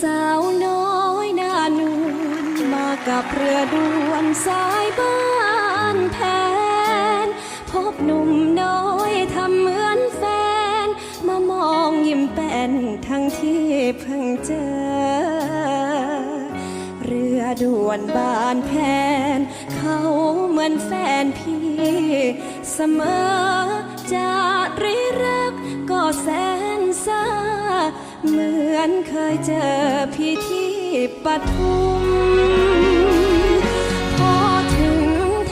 สาวน้อยหน้านวลมากับเรือด่วนสายบ้านแผนพบหนุ่มน้อยทำเหมือนแฟน มามองยิ้มแป้นทั้งที่เพิ่งเจอเรือด่วนบานแผนเขาเหมือนแฟนพี่ เสมอจะริรักก็แสนซา เหมือนเคยเจอพี่ที่ปทุม พอถึง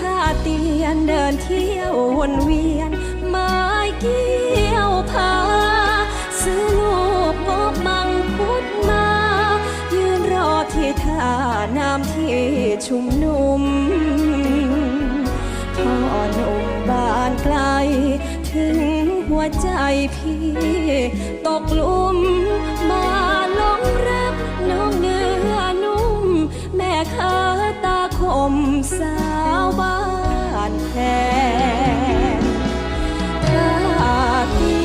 ท่าเตียนเดินเที่ยววนเวียนไม้เกี่ยวพาซื้อลูกงบมังคุดมา ยืนรอที่ท่าน้ำที่ชุมนุมานไกล ถึงหัวใจพี่ ตกลุมมาหลงรักน้องเนื้อนุ่ม แม่ค้าตาคมสาวบ้านแพงถ้าเที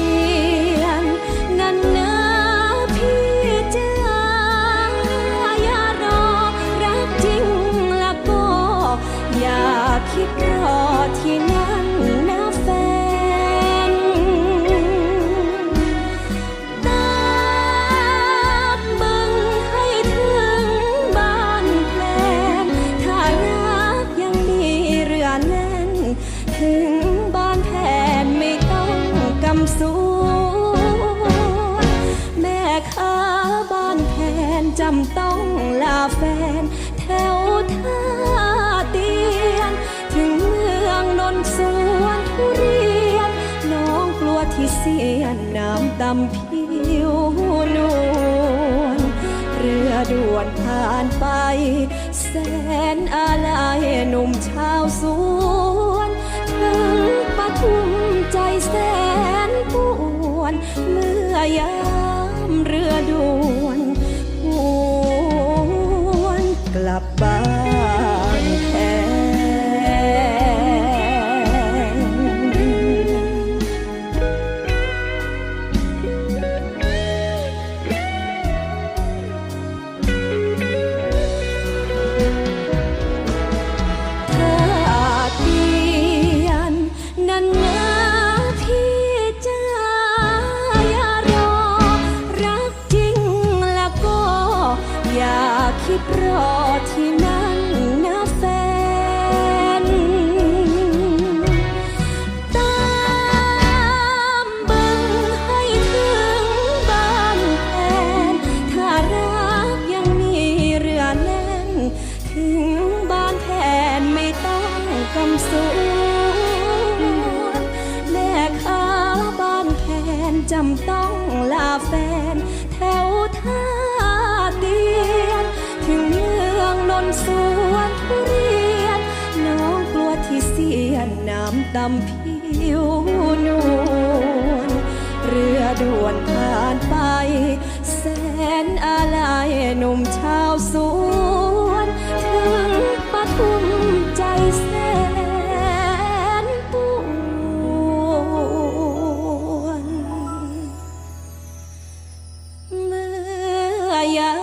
แม่ค้าบ้านแพนจำต้องลาแฟน แถวท่าเตียน ถึงเมืองนนสวนทุเรียน น้องกลัวที่เสียนน้ำดำผิวนวลเรือด่วนผ่านไป แสนอะไรหนุ่มชาวสวนถึงปทุมใจแสนปวนเมื่อยา รือด่วนหวนกลับบ้าน อย่าคิดรอที่นั้นนะแฟน ตามบึงให้ถึงบ้านแทน ถ้ารักยังมีเรือแล่น ถึงบ้านแทนไม่ต้องกำสวนแม่ค้าบ้านแทนจำต้องลาแฟนแถวท่า ดำผิวนวลเรือด่วนผ่านไป แสนอะไรหนุ่มชาวสวนถึงปทุมใจแสนปวนเมื่อยา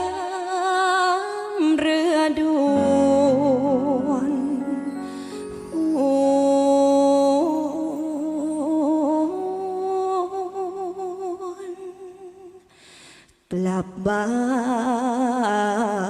กลับบ้าน